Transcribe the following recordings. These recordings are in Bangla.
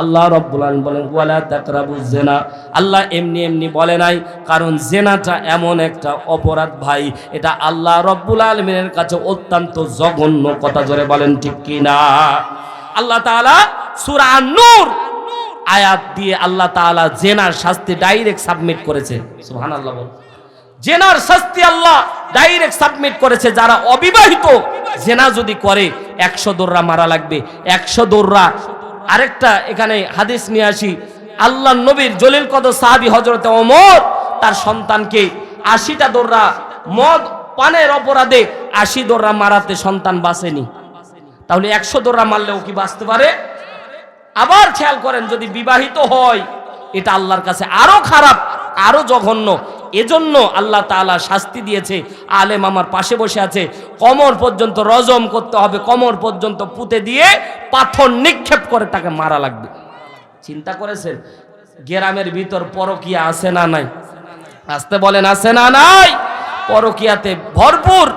আল্লাহ রব্বুল আলামিন বলেন, ওয়ালা তাকরাবু জেনা আল্লাহ এমনি এমনি বলে নাই, কারণ জেনাটা এমন একটা অপরাধ ভাই, এটা আল্লাহ রব্বুল আলমিনের কাছে অত্যন্ত জঘন্য কথা, জোরে বলেন ঠিক কি না আল্লাহ তাআলা সূরা নূর আয়াত দিয়ে আল্লাহ তাআলা জেনার শাস্তি ডাইরেক্ট সাবমিট করেছে। সুবহানাল্লাহ বল। জেনার শাস্তি আল্লাহ ডাইরেক্ট সাবমিট করেছে, যারা অবিবাহিত। জেনা যদি করে, একশো দৌড়া মারা লাগবে, একশো দৌড়া আরেকটা এখানে হাদিস নিয়ে আসি। আল্লাহ নবীর জলিল কদ সাহাবি হজরতে ওমর, তার সন্তানকে আশিটা দৌড়া মদ, পানের অপরাধে আশি দৌড়া মারাতে সন্তান বাঁচেনি। তাহলে একশো দৌড়া মারলেও কি বাঁচতে পারে? আবার খেয়াল করেন, যদি বিবাহিত হয়, এটা আল্লাহর কাছে আরও খারাপ, আরও জঘন্য এজন্য আল্লাহ তাআলা শাস্তি দিয়েছে। আলেম আমার পাশে বসে আছে। কমর পর্যন্ত রজম করতে হবে, কমর পর্যন্ত পুঁতে দিয়ে পাথর নিক্ষেপ করে তাকে মারা লাগবে। চিন্তা করেছেন? গ্রামের ভিতর পরকিয়া আছে না নাই? আসতে বলেন, আছে না নাই? পরকিয়াতে ভরপুর।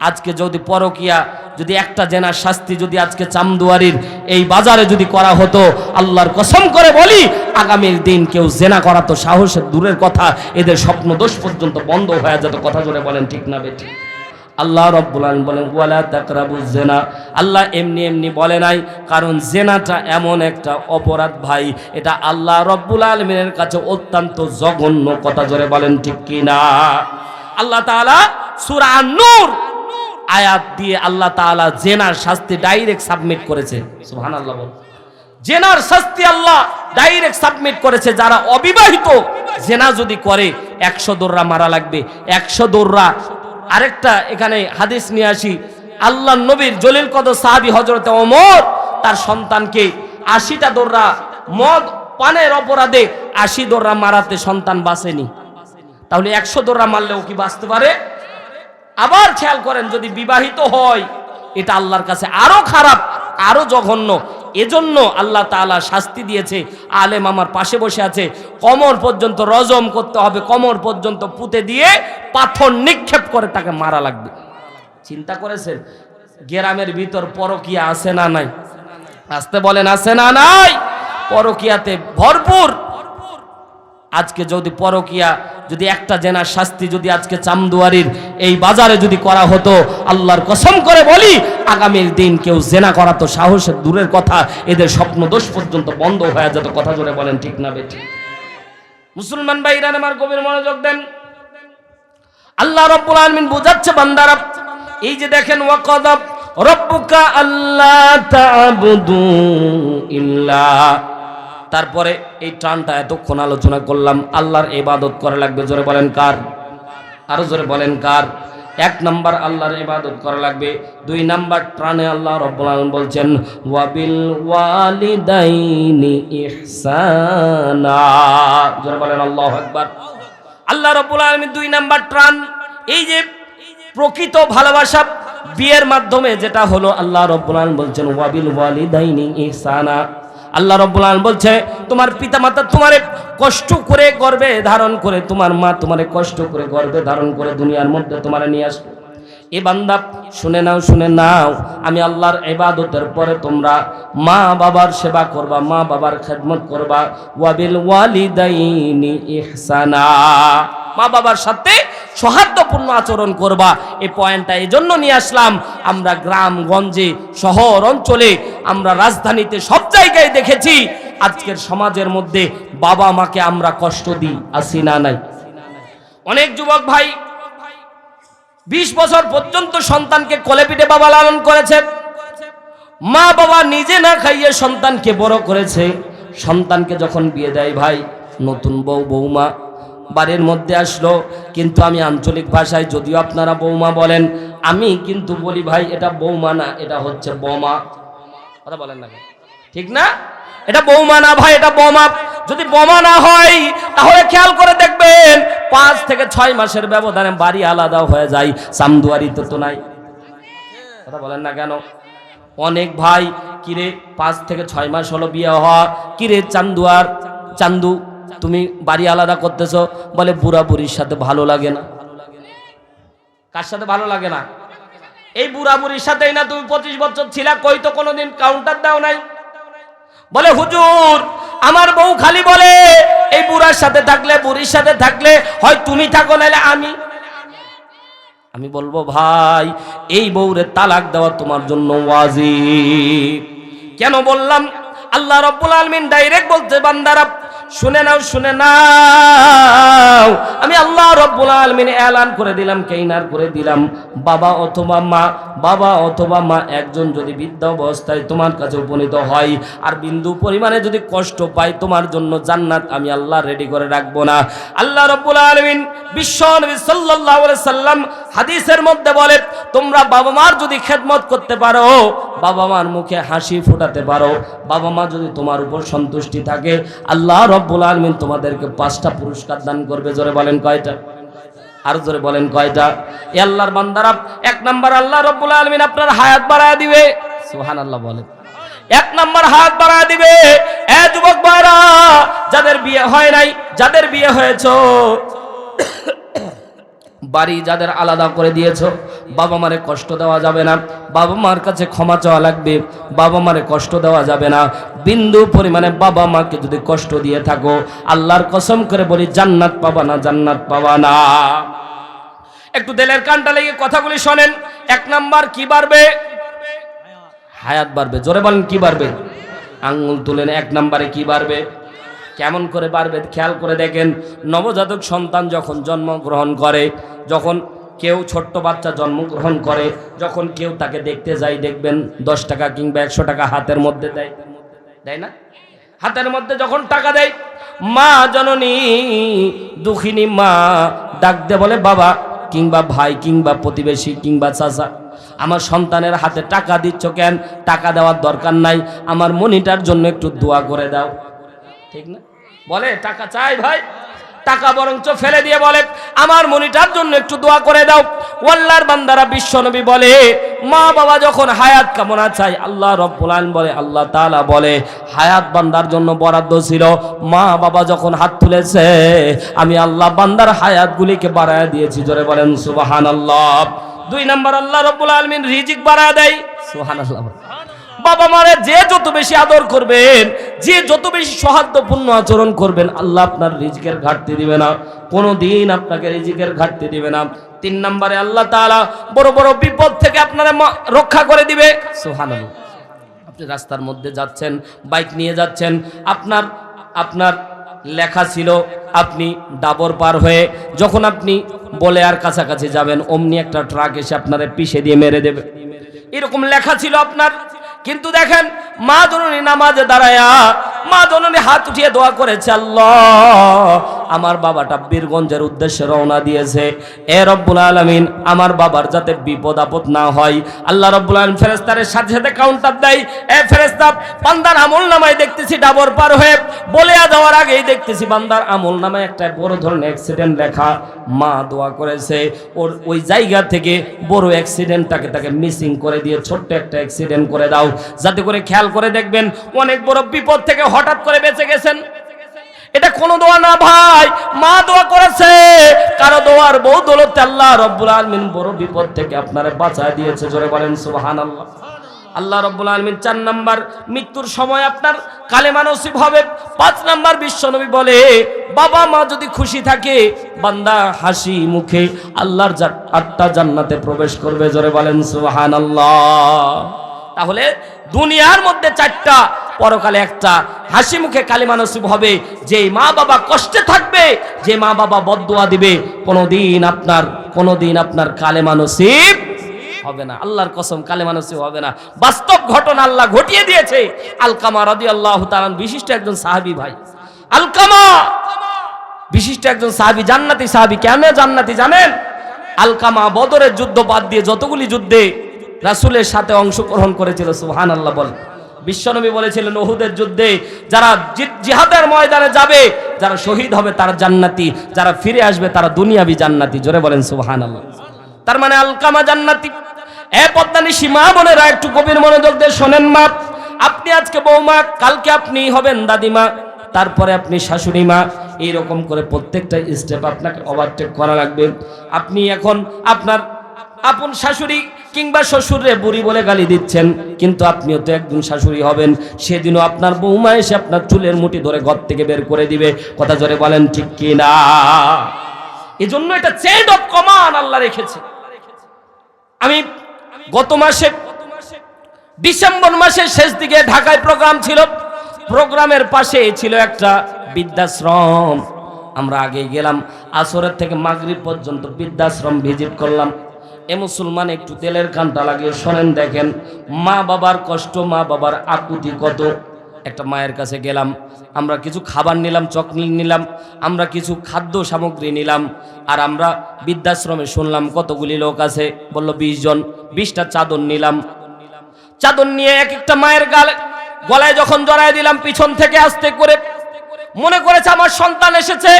আজকে যদি পরকিয়া যদি একটা জেনার শাস্তি যদি আজকে চামদুয়ারির এই বাজারে যদি করা হতো, আল্লাহর কসম করে বলি, আগামীর দিন কেউ জেনা করা তো সাহসের দূরের কথা, এদের স্বপ্ন দোষ পর্যন্ত বন্ধ হয়ে যেত, কথা জোরে বলেন ঠিক না বেটি আল্লাহ রব্বুল আলামিন বলেন, ওয়ালা তাকরাবু জেনা। আল্লাহ এমনি এমনি বলে নাই, কারণ জেনাটা এমন একটা অপরাধ ভাই, এটা আল্লাহ রব্বুল আলমিনের কাছে অত্যন্ত জঘন্য, কথা জোরে বলেন ঠিক কি না আল্লাহ তাআলা সূরা নূর আয়াত দিয়ে আল্লাহ তাআলা জেনার শাস্তি ডাইরেক্ট সাবমিট করেছে। সুবহানাল্লাহ বল। জেনার শাস্তি আল্লাহ ডাইরেক্ট সাবমিট করেছে, যারা অবিবাহিত। জেনা যদি করে, একশো দৌড়া মারা লাগবে। একশো দৌড়া আরেকটা এখানে হাদিস নিয়ে আসি। আল্লাহ নবীর জলিল কদ সাহাবি হজরতে ওমর, তার সন্তানকে আশিটা দৌড়া মদ, পানের অপরাধে আশি দৌড়া মারাতে সন্তান বাঁচেনি। তাহলে একশো দৌড়া মারলেও কি বাঁচতে পারে? আবার খেয়াল করেন, যদি বিবাহিত হয়, এটা আল্লাহর কাছে আরও খারাপ, আরও জঘন্য। এজন্য আল্লাহ তাআলা শাস্তি দিয়েছে। আলেম আমার পাশে বসে আছে। কমর পর্যন্ত রজম করতে হবে, কমর পর্যন্ত পুঁতে দিয়ে পাথর নিক্ষেপ করে তাকে মারা লাগবে। চিন্তা করেছেন? গ্রামের ভিতর পরকিয়া আছে না নাই? আসতে বলেন, আছে না নাই? পরকিয়াতে ভরপুর। আজকে যদি পরকিয়া, যদি একটা জেনার শাস্তি যদি আজকে চামদুয়ারির এই বাজারে যদি করা হতো, আল্লাহর কসম করে বলি, আগামীর দিন কেউ জেনা করা তো সাহসের দূরের কথা, এদের স্বপ্ন দোষ পর্যন্ত বন্ধ হয়ে যেত, কথা জোরে বলেন ঠিক না বেঠি? মুসলমান ভাইরান আমার গভীর মনোযোগ দেন। আল্লাহ রব্বুল আলামিন বুঝাচ্ছে বান্দারা, এই যে দেখেন ওয়াকাদাব রব্বুকা আল্লাহ তা'বুদু ইল্লা তারপরে এই টানটা এতক্ষণ আলোচনা করলাম, আল্লাহর ইবাদত করা লাগবে, জোরে বলেন কার? আরও জোরে বলেন কার? এক নাম্বার আল্লাহর ইবাদত করা লাগবে, দুই নাম্বার প্রাণে আল্লাহ রব্বুল আলামিন বলছেন, ওয়াবিল ওয়ালিদাইনি ইহসানা। জোরে বলেন আল্লাহু আকবার। আল্লাহ রব্বুল আলামিন দুই নাম্বার প্রাণ এই যে প্রকৃত ভালোবাসা, বিয়ের মাধ্যমে যেটা হলো, আল্লাহ রব্বুল আলামিন বলছেন, ওয়াবিল ওয়ালিদাইনি ইহসানা। আল্লাহ রব্বুল আলামিন বলছে, তোমার পিতামাতা তোমারে কষ্ট করে গর্বে ধারণ করে, তোমার মা তোমারে কষ্ট করে গর্বে ধারণ করে দুনিয়ার মধ্যে তোমারে নিয়ে আসলো এ বান্দা, শুনে নাও শুনে নাও, আমি আল্লাহর এবাদতের পরে তোমরা মা বাবার সেবা করবা মা বাবার খেদমত করবা। ওয়াবিল ওয়ালিদাইনি ইহসানা। মা বাবার সাথে সৌহার্দ্যপূর্ণ আচরণ করবা। এই পয়েন্টটা এই জন্য নিয়ে আসলাম, আমরা গ্রাম, গঞ্জে, শহর, অঞ্চলে, আমরা রাজধানীতে সব জায়গায় দেখেছি, আজকের সমাজের মধ্যে বাবা মাকে আমরা কষ্ট দিই, আসি না নাই। অনেক যুবক ভাই বিশ বছর পর্যন্ত সন্তানকে কোলে পিঠে বাবা লালন করেছে। মা বাবা নিজে না খাইয়ে সন্তানকে বড় করেছে। সন্তানকে যখন বিয়ে দেয় ভাই, নতুন বউ বৌমা বাড়ির মধ্যে আসলো, কিন্তু আমি আঞ্চলিক ভাষায় যদিও আপনারা বৌমা বলেন, আমি কিন্তু বলি ভাই, এটা বৌমা না, এটা হচ্ছে বোমা। কথা বলেন না ঠিক না? এটা বৌমা না ভাই, এটা বোমা। যদি বোমা না হয়, তাহলে খেয়াল করে দেখবেন, পাঁচ থেকে ছয় মাসের ব্যবধানে বাড়ি আলাদা হয়ে যায়, সামদুয়ারিতে তো নাই। কথা বলেন না কেন? অনেক ভাই, কিরে, পাঁচ থেকে ছয় মাস হলো বিয়ে হওয়া, কিরে, চান্দুয়ার, চান্দু তুমি বাড়ি আলাদা করতেছ, বলে বুড়া বুড়ির সাথে ভালো লাগে না। কার সাথে ভালো লাগে না? এই বুড়া বুড়ির সাথেই না তুমি পঁচিশ বছর ছিলা, কই তো কোনোদিন কাউন্টার দাও নাই? বলে, হুজুর, আমার বউ খালি বলে, এই বুড়ার সাথে থাকলে, বুড়ির সাথে থাকলে, হয় তুমি থাকো নাহলে আমি? আমি বলব, ভাই, এই বউরে তালাক দেওয়া তোমার জন্য ওয়াজিব। কেন বললাম? আল্লাহ রব্বুল আলমিন ডাইরেক্ট বলতে বান্দারা শুনে নাও শুনে নাও। আমি আল্লাহ রব্বুল আলমিন এলান করে দিলাম, কেইনার করে দিলাম। বাবা অথবা মা, বাবা অথবা মা, একজন যদি বৃদ্ধ অবস্থায় তোমার কাছে উপনীত হয় আর বিন্দু পরিমাণে যদি কষ্ট পায় তোমার জন্য জান্নাত, আমি আল্লাহ রেডি করে রাখব না। আল্লাহ রব্বুল আলমিন বিশ্ব সাল্লাম হাদিসের মধ্যে বলে, তোমরা বাবা মার যদি খেদমত করতে পারো, বাবা মার মুখে হাসি ফোটাতে পারো, বাবা মা যদি তোমার উপর সন্তুষ্টি থাকে, আল্লাহ রব্বুল আলমিন তোমাদেরকে পাঁচটা পুরস্কার দান করবে, জোরে বলেন কয়টা? আর জোরে বলেন কয়টা? এ আল্লাহর বান্দারা, এক নাম্বার আল্লাহ রব্বুল আলমিন আপনার হায়াত বাড়ায় দিবে। সুহান আল্লাহ বলেন। এক নাম্বার হাত বাড়া দিবে। এ যুবক ভাইরা, যাদের বিয়ে হয় নাই, যাদের বিয়ে হয়েছে বাড়ি যাদের আলাদা করে দিয়েছ, বাবা মারে কষ্ট দেওয়া যাবে না, বাবা মার কাছে ক্ষমা চাওয়া লাগবে, বাবা মারে কষ্ট দেওয়া যাবে না। বিন্দু পরিমাণে বাবা মাকে যদি কষ্ট দিয়ে থাকো, আল্লাহর কসম করে বলি, জান্নাত পাবা না, জান্নাত পাবা না। একটু দেলের কানটা লেগে কথাগুলি শোনেন, এক নাম্বার কি বাড়বে? হায়াত বাড়বে, জোরে বলেন কি বাড়বে? আঙ্গুল তুলেন, এক নাম্বারে কি বাড়বে? কেমন করে বাড়বে খেয়াল করে দেখেন। নবজাতক সন্তান যখন জন্মগ্রহণ করে, যখন কেউ ছোট্ট বাচ্চা জন্মগ্রহণ করে, যখন কেউ তাকে দেখতে যায়, দেখবেন দশ টাকা কিংবা একশো টাকা হাতের মধ্যে দেয়। দেয় না? হাতের মধ্যে যখন টাকা দেয়, মা জননী, দুঃখিনী মা ডাক দে বলে, বাবা, কিংবা ভাই, কিংবা প্রতিবেশী, কিংবা চাচা, আমার সন্তানের হাতে টাকা দিচ্ছ কেন? টাকা দেওয়ার দরকার নাই। আমার মনিটার জন্য একটু দোয়া করে দাও। ঠিক না? বলে, টাকা চাই ভাই। টাকা বরঞ্চ ফেলে দিয়ে বলে, আমার মনিটার জন্য একটু দোয়া করে দাও। ওয়াল্লার বান্দারা বিশ্বনবী বলে, মা বাবা যখন হায়াত কামনা চাই আল্লাহ রব্বুল আলামিন বলে, আল্লাহ তালা বলে, হায়াত বান্দার জন্য বরাদ্দ ছিল। মা বাবা যখন হাত তুলেছে, আমি আল্লাহ বান্দার হায়াতগুলিকে বাড়ায় দিয়েছি। জোরে বলেন, সুবহানাল্লাহ। দুই নম্বর, আল্লাহ রব্বুল আলামিন রিজিক বাড়ায় দেয়। সুবহানাল্লাহ বাবা মারে যে যত বেশি আদর করবেন যে যত বেশি সৌহার্দ্যপূর্ণ আচরণ করবেন, আল্লাহ আপনার রিজিকের ঘাটতি দিবে না। কোনো দিন আপনাকে রিজিকের ঘাটতি দিবে না। তিন নম্বরে আল্লাহ তাআলা বড় বড় বিপদ থেকে আপনারা রক্ষা করে দিবে। সুবহানাল্লাহ। আপনি রাস্তার মধ্যে যাচ্ছেন, বাইক নিয়ে যাচ্ছেন, আপনার আপনার লেখা ছিল, আপনি ডাবর পার হয়ে যখন আপনি বলে আর কাছাকাছি যাবেন, অমনি একটা ট্রাক এসে আপনারে পিষে দিয়ে মেরে দেবে। এরকম লেখা ছিল আপনার কিন্তু দেখেন মা জননী নামাজে দাঁড়ায়া মা জননী হাত উঠিয়ে দোয়া করেছে আল্লাহ। আমার বাবাটা বীরগঞ্জের উদ্দেশ্যে রওনা দিয়েছে। এ রব্বুল আলমিন আমার বাবার যাতে বিপদ আপদ না হয়। আল্লাহ রব্বুল আলম ফেরেস্তারের সাথে সাথে কাউন্টার দেয়। এ ফেরেস্তা পান্দার আমল নামায় দেখতেছি ডাবর পার হয়ে বলে যাওয়ার আগেই দেখতেছি বান্দার আমল নামায় একটা বড় ধরনের অ্যাক্সিডেন্ট লেখা মা দোয়া করেছে। ওর ওই জায়গা থেকে বড় অ্যাক্সিডেন্টটাকে তাকে মিসিং করে দিয়ে ছোট্ট একটা অ্যাক্সিডেন্ট করে দাও। যাতে করে খেয়াল করে দেখবেন অনেক বড় বিপদ থেকে হঠাৎ করে বেঁচে গেছেন। এটা কোনো দোয়া না ভাই, মা দোয়া করেছে। কারও দোয়ার বউ দৌলত আল্লাহ রব্বুল আলমিন বড় বিপদ থেকে আপনারা বাঁচায় দিয়েছে, জোরে বলেন সুবাহান আল্লাহ আল্লাহ রব্বুল আলমিন চার নাম্বার মৃত্যুর সময় আপনার কালেমা নসিব হবে। পাঁচ নাম্বার বিশ্বনবী বলে, বাবা মা যদি খুশি থাকে, বান্দা হাসি মুখে আল্লাহর আটটা জান্নাতে প্রবেশ করবে, জোরে বলেন সুবাহান আল্লাহ তাহলে দুনিয়ার মধ্যে চারটা, পরকালে একটা। হাসি মুখে কালিমা নসিব হবে। যে মা বাবা কষ্টে থাকবে, যে মা বাবা বদুয়া দিবে, কোনোদিন আপনার কোনোদিন আপনার কালেমা নসিব হবে না। আল্লাহর কসম, কালেমা নসিব হবে না। বাস্তব ঘটনা আল্লাহ ঘটিয়ে দিয়েছে। আলকামা রাদি আল্লাহ তালান বিশিষ্ট একজন সাহাবী ভাই। আলকামা! বিশিষ্ট একজন সাহাবী, জান্নাতি সাহাবী। কেন জান্নাতি জানেন? আলকামা বদরের যুদ্ধ বাদ দিয়ে যতগুলি যুদ্ধে রাসূলের সাথে অংশগ্রহণ করেছিল সুহান আল্লাহ বল। বিশ্বনবী বলেছিলেন, ওহুদের যুদ্ধে যারা জিহাদের ময়দানে যাবে, যারা শহীদ হবে তারা জান্নাতি, যারা ফিরে আসবে তারা দুনিয়াবি জান্নাতি। জোরে বলেন সুবহান আল্লাহ তার মানে আলকামা জান্নাতি। এ পদ্মানি সীমা বোনেরা, একটু গভীর মনোযোগ দিয়ে শোনেন মা। আপনি আজকে বৌমা, কালকে আপনি হবেন দাদিমা, তারপরে আপনি শাশুড়ি মা। এইরকম করে প্রত্যেকটা স্টেপ আপনাকে ওভারটেক করা লাগবে। আপনি এখন আপনার আপন শাশুড়ি কিংবা শ্বশুরে বুড়ি বলে গালি দিচ্ছেন, কিন্তু আপনিও তো একদিন শাশুড়ি হবেন। সেদিনও আপনার বৌমা এসে আপনার চুলের মুঠি ধরে ঘর থেকে বের করে দিবে। কথা জোরে বলেন, ঠিক কি না এজন্য এটা চেড অফ কমান আল্লাহ রেখেছে। আমি গত মাসে, ডিসেম্বর মাসের শেষ দিকে ঢাকায় প্রোগ্রাম ছিল। প্রোগ্রামের পাশে ছিল একটা বৃদ্ধাশ্রম। আমরা আগে গেলাম, আসরের থেকে মাগরিব পর্যন্ত বৃদ্ধাশ্রম ভিজিট করলাম। এ মুসলমান একটু তেলের কানটা লাগিয়ে শোনেন, দেখেন। মা বাবার কষ্ট, মা বাবার আকুতি কত। একটা মায়ের কাছে গেলাম, আমরা কিছু খাবার নিলাম, চকলেট নিলাম, আমরা কিছু খাদ্য সামগ্রী নিলাম, আর আমরা বৃদ্ধাশ্রমে শুনলাম কতগুলি লোক আছে, বলল, বিশ জন, বিশটা চাদর নিলাম। চাদর নিয়ে এক একটা মায়ের গালে, গলায় যখন জড়ায় দিলাম, পিছন থেকে আস্তে করে, মনে করেছে আমার সন্তান এসেছে।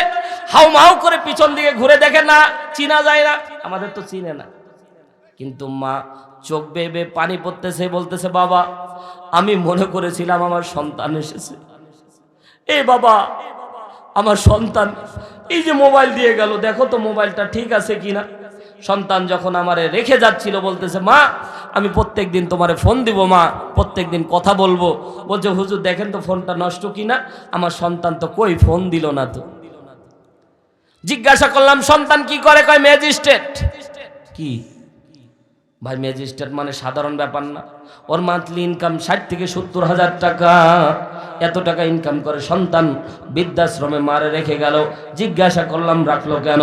হাউ মাউ করে পিছন দিকে ঘুরে দেখে, না, চিনা যায় না। আমাদের তো চিনে না। কিন্তু মা চোখ বেয়ে পানি পড়তেছে, বলতেছে, বাবা, আমি মনে করেছিলাম আমার সন্তান এসেছে। এ বাবা, আমার সন্তান, এই যে মোবাইল দিয়ে গেল, দেখো তো মোবাইলটা ঠিক আছে কিনা? সন্তান যখন আমারে রেখে যাচ্ছিল, বলতেছে, মা, আমি প্রত্যেক দিন তোমারে ফোন দিব, মা, প্রত্যেক দিন কথা বলব। বলছে, হুজুর, দেখেন তো ফোনটা নষ্ট কিনা? আমার সন্তান তো কই ফোন দিল না তো? জিজ্ঞাসা করলাম, সন্তান কি করে? কয়, ম্যাজিস্ট্রেট। কি? ভাই ম্যাজিস্ট্রেট মানে সাধারণ ব্যাপার না। ওর মান্থলি ইনকাম ষাট থেকে সত্তর হাজার টাকা। এত টাকা ইনকাম করে সন্তান বৃদ্ধাশ্রমে মারে রেখে গেল। জিজ্ঞাসা করলাম, রাখল কেন?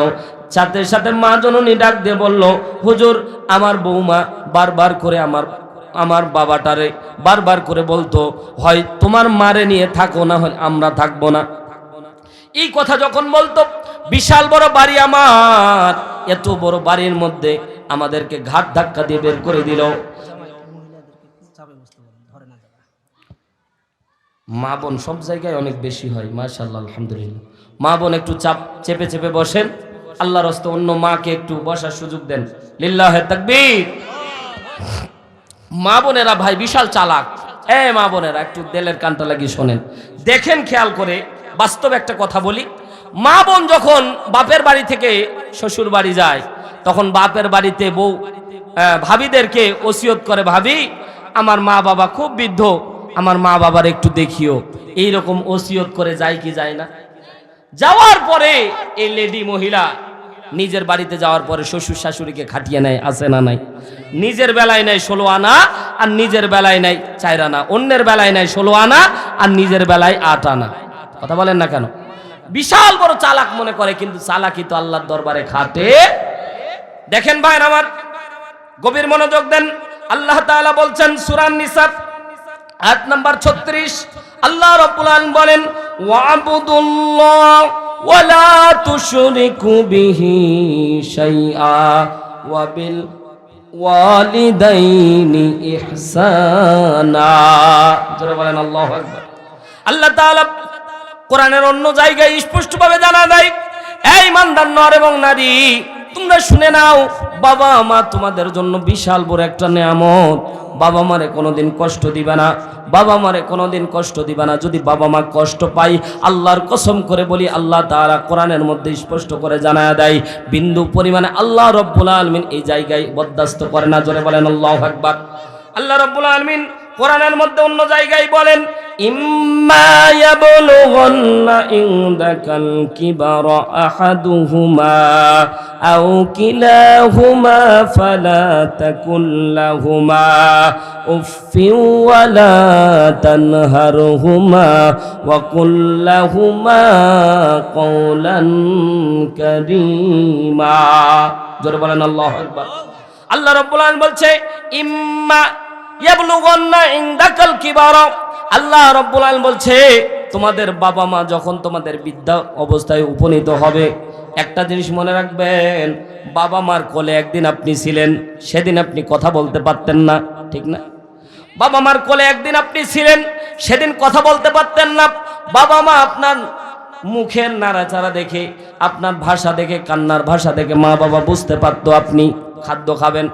সাথে সাথে মা জননী ডাক দিয়ে বলল, হুজুর, আমার বৌমা বারবার করে আমার আমার বাবাটারে বারবার করে বলতো, হয় তোমার মারে নিয়ে থাকো, না হয় আমরা থাকব না। এই কথা যখন বলতো বিশাল বড় বাড়ি আমার। এত বড় বাড়ির মধ্যে আমাদেরকে ঘাট ধাক্কা দিয়ে বের করে দিল। মা বোন সব জায়গায় অনেক বেশি হয় মাশাল্লাহ আলহামদুলিল্লাহ। মা বোন একটু চাপ, চেপে চেপে বসেন। আল্লাহর রস্ত অন্য মাকে একটু বসার সুযোগ দেন। লিল্লাহ তাকবীর। মা বোনেরা ভাই বিশাল চালাক। এ মা বোনেরা, একটু দেলের কানটা লাগিয়ে শোনেন। দেখেন খেয়াল করে, বাস্তব একটা কথা বলি। মা বোন যখন বাপের বাড়ি থেকে শ্বশুর বাড়ি যায়, তখন বাপের বাড়িতে বউ ভাবিদেরকে ওসিয়ত করে, ভাবি, আমার মা বাবা খুব বৃদ্ধ, আমার মা বাবার একটু দেখিও। এই রকম ওসিয়ত করে যায় কি যায় না? যাওয়ার পরে এই লেডি মহিলা নিজের বাড়িতে যাওয়ার পরে শ্বশুর শাশুড়িকে খাটিয়ে নেয়, আছে না নাই? নিজের বেলায় নেয় ষোলো আনা আর নিজের বেলায় নেয় চার আনা। অন্যের বেলায় নেয় ষোলো আনা আর নিজের বেলায় আট আনা। কথা বলেন না কেন? বিশাল বড় চালাক মনে করে, কিন্তু চালাকি তো আল্লাহর দরবারে খাটে। দেখেন ভাই আমার, গভীর মনোযোগ দেন। আল্লাহ তাআলা বলছেন সূরা নিসা আয়াত নাম্বার 36 আল্লাহ রাব্বুল আলামিন বলেন, ওয়াবুদুল্লাহ ওয়ালা তুশরিকু বিহি শাইআ ওয়া বিল ওয়ালিদাইনি ইহসানা। জোরে বলেন, আল্লাহু আকবার। আল্লাহ তাআলা কোরআনের অন্য জায়গায় স্পষ্টভাবে জানা দেয় এই মান্দার নর এবং নারী, তোমরা শুনে নাও, বাবা মা তোমাদের জন্য বিশাল বড় একটা নিয়ামত। বাবা মারে কোনোদিন কষ্ট দিবে না, বাবা মারে কোনোদিন কষ্ট দিবে না। যদি বাবা মা কষ্ট পাই আল্লাহর কসম করে বলি, আল্লাহ তাআলা কোরআনের মধ্যে স্পষ্ট করে জানায় দেয়, বিন্দু পরিমাণে আল্লাহ রব্বুল আলমিন এই জায়গায় বরদাস্ত করে না। জোরে বলেন, আল্লাহ আকবার। আল্লাহ রব্বুল আলমিন কোরআনের মধ্যে অন্য জায়গায় বলেন, ইম্মা ইয়াবলুগান্না ইনদাকাল কিবারা আহাদুহুমা আও কিলাহুমা ফালা তাকুল লাহুমা উফফিন ওয়ালা তানহারহুমা ওয়া কুল লাহুমা কওলান কারীমা। জোরে বলেন, আল্লাহু আল্লাহ রাব্বুল বলছে, ইম্মা আল্লাহ রাব্বুল আলামিন বলছে, তোমাদের বাবা মা যখন তোমাদের বিদ্যা অবস্থায় উপনীত হবে, একটা জিনিস মনে রাখবেন, বাবা মার কোলে একদিন আপনি ছিলেন, সেদিন আপনি কথা বলতে পারতেন না, ঠিক না? বাবা মার কোলে একদিন আপনি ছিলেন, সেদিন কথা বলতে পারতেন না, বাবা মা আপনার মুখের নাড়াচাড়া দেখে, আপনার ভাষা দেখে, কান্নার ভাষা দেখে মা বাবা বুঝতে পারতো আপনি। খাদ্য খাবেন।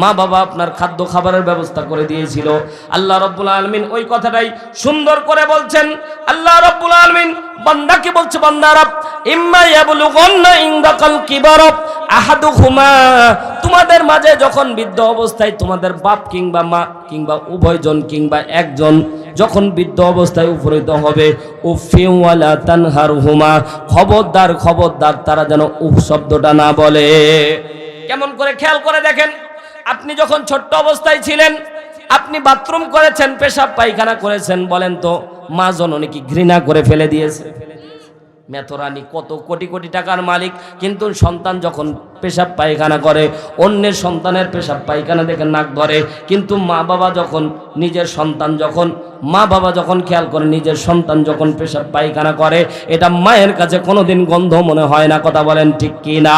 মা বাবা আপনার খাদ্য খাবারের ব্যবস্থা করে দিয়েছিল। আল্লাহ রব্বুল আলমিন ওই কথাটাই সুন্দর করে বলছেন। আল্লাহ রব্বুল আলমিন বান্দাকে বলছে বান্দারা ইম্মা আহাদুহুমা। তোমাদের মাঝে যখন বৃদ্ধ অবস্থায় তোমাদের বাপ কিংবা মা কিংবা উভয়জন কিংবা একজন যখন বৃদ্ধ অবস্থায় উপনীত হবে ও উফিওয়ালা তানহার হুমা খবরদার খবরদার, তারা যেন উফ শব্দটা না বলে। কেমন করে খেয়াল করে দেখেন, আপনি যখন ছোট্ট অবস্থায় ছিলেন, আপনি বাথরুম করেছেন, পেশাব পায়খানা করেছেন, বলেন তো, মা জননী কি ঘৃণা করে ফেলে দিয়েছে? মেথরানি কত কোটি কোটি টাকার মালিক, কিন্তু সন্তান যখন পেশাব পায়খানা করে, অন্যের সন্তানের পেশাব পায়খানা দেখে নাক ধরে, কিন্তু মা বাবা যখন নিজের সন্তান যখন, মা বাবা যখন খেয়াল করে, নিজের সন্তান যখন পেশাব পায়খানা করে, এটা মায়ের কাছে কোনোদিন গন্ধ মনে হয় না, কথা বলেন ঠিক কি না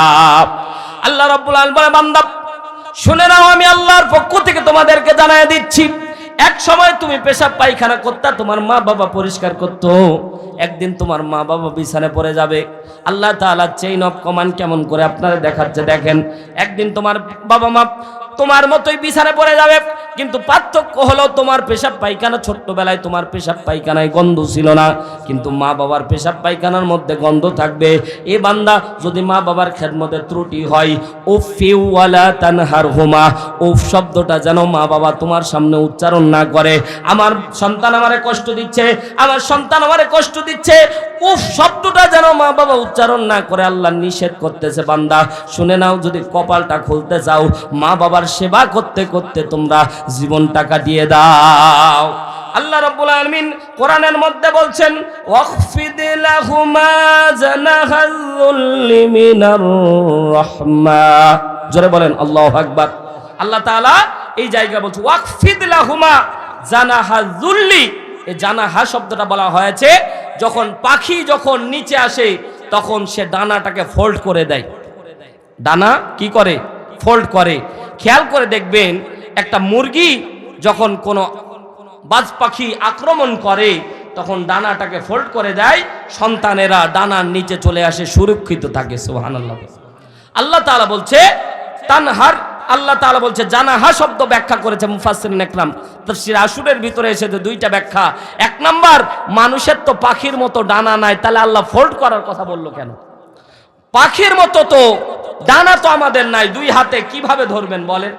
আল্লাহ রাব্বুল আলামিন বলে, বান্দা, শুনে নাও, আমি আল্লাহর পক্ষ থেকে তোমাদেরকে জানায় দিচ্ছি, এক সময় তুমি পেশাব পায়খানা করতে, তোমার মা বাবা পরিষ্কার করত। একদিন তোমার মা বাবা বিছানে পড়ে যাবে। আল্লাহ তাআলা চেইন অফ কমান্ড কেমন করে আপনারা দেখাচ্ছে, দেখেন। একদিন তোমার বাবা মা তোমার মতোই বিছানে পড়ে যাবে। কিন্তু পার্থক্য হলো তোমার পেশাব পায়খানা, ছোট্টবেলায় তোমার পেশাব পায়খানায় গন্ধ ছিল না। কিন্তু মা বাবার পেশাব পায়খানার মধ্যে গন্ধ থাকবে। এ বান্দা যদি মা বাবার খেদমতে ত্রুটি হয় ও ফিউওয়ালা তানহার হুমা উফ শব্দটা যেন মা বাবা তোমার সামনে উচ্চারণ না করে। আমার সন্তান আমারে কষ্ট দিচ্ছে, আমার সন্তান আমারে কষ্ট দিচ্ছে ও শব্দটা যেন মা বাবা উচ্চারণ না করে, আল্লাহ নিষেধ করতেছে বান্দা। শুনে নাও, যদি কপালটা খুলতে চাও, মা বাবার সেবা করতে করতে তোমরা জীবন টাকা দিয়ে দাও। আল্লাহ রাব্বুল আলামিন কোরআনের মধ্যে বলছেন জোরে বলেন, আল্লাহু আকবার। আল্লাহ তাআলা এই জায়গা বলছে ওয়াকফিদ লাহুমা জানাহা এই জানাহা শব্দটা বলা হয়েছে, যখন পাখি যখন নিচে আসে, তখন সে ডানাটাকে ফোল্ড করে দেয়। ডানা কি করে? ফোল্ড করে। খেয়াল করে দেখবেন, একটা মুরগি যখন কোনো বাজ পাখি আক্রমণ করে, তখন ডানাটাকে ফোল্ড করে দেয়, সন্তানেরা ডানার নিচে চলে আসে, সুরক্ষিত থাকে সুহান আল্লাহ আল্লাহ তাআলা বলছে, তানহার, আল্লাহ তাআলা বলছে, জানাহা শব্দ ব্যাখ্যা করেছে মুফাসসিরিন একরাম। তাফসীর আশুরের ভিতরে এসেছে দুইটা ব্যাখ্যা, এক নাম্বার, মানুষের তো পাখির মতো ডানা নাই, তাহলে আল্লাহ ফোল্ড করার কথা বলল কেন? পাখির মতো তো ডানা তো আমাদের নাই, দুই হাতে কীভাবে ধরবেন বলেন?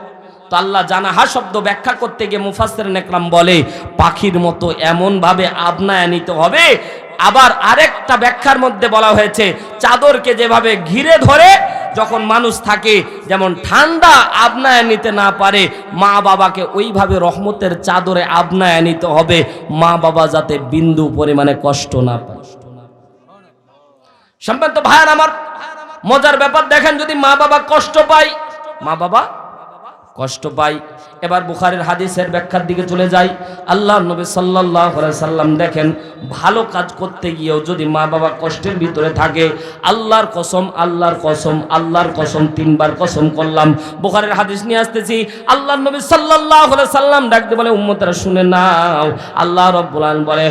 তো আল্লাহ জানাহা শব্দ ব্যাখ্যা করতে গিয়ে মুফাসসির নেকরাম বলে, পাখির মতো এমন ভাবে আপনায় নিতে হবে। আবার আরেকটা ব্যাখ্যার মধ্যে বলা হয়েছে, চাদরকে যেভাবে ঘিরে ধরে যখন মানুষ থাকে, যেমন ঠান্ডা আপনায় নিতে না পারে, মা বাবাকে ওইভাবে রহমতের চাদরে আবনায় নিতে হবে, মা বাবা যাতে বিন্দু পরিমাণে কষ্ট না পায়। সম্পান্ত ভাইয়ার আমার মজার ব্যাপার দেখেন যদি মা বাবা কষ্ট পায় মা বাবা কষ্ট পাই। এবার বুখারের হাদিসের ব্যাখ্যার দিকে চলে যাই। আল্লাহ নবী সাল্লাহ সাল্লাম দেখেন, ভালো কাজ করতে গিয়েও যদি মা বাবা কষ্টের ভিতরে থাকে, আল্লাহর কসম আল্লাহর কসম আল্লাহর কসম, তিনবার কসম করলাম। বুখারের হাদিস নিয়ে আসতেছি, আল্লাহ নবী সাল্লাহ সাল্লাম ডাকতে বলে, উম্মতারা, শুনে নাও। আল্লাহ রব্বুল আলামিন বলে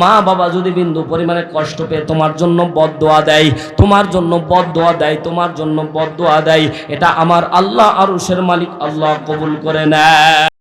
মা বাবা যদি বিন্দু পরিমাণে কষ্ট পেয়ে তোমার জন্য বদদোয়া দেয়, তোমার জন্য বদদোয়া দেয়, তোমার জন্য বদদোয়া দেয়, এটা আমার আল্লাহ আরুষের মালিক, আল্লাহ কবুল করে নেয়।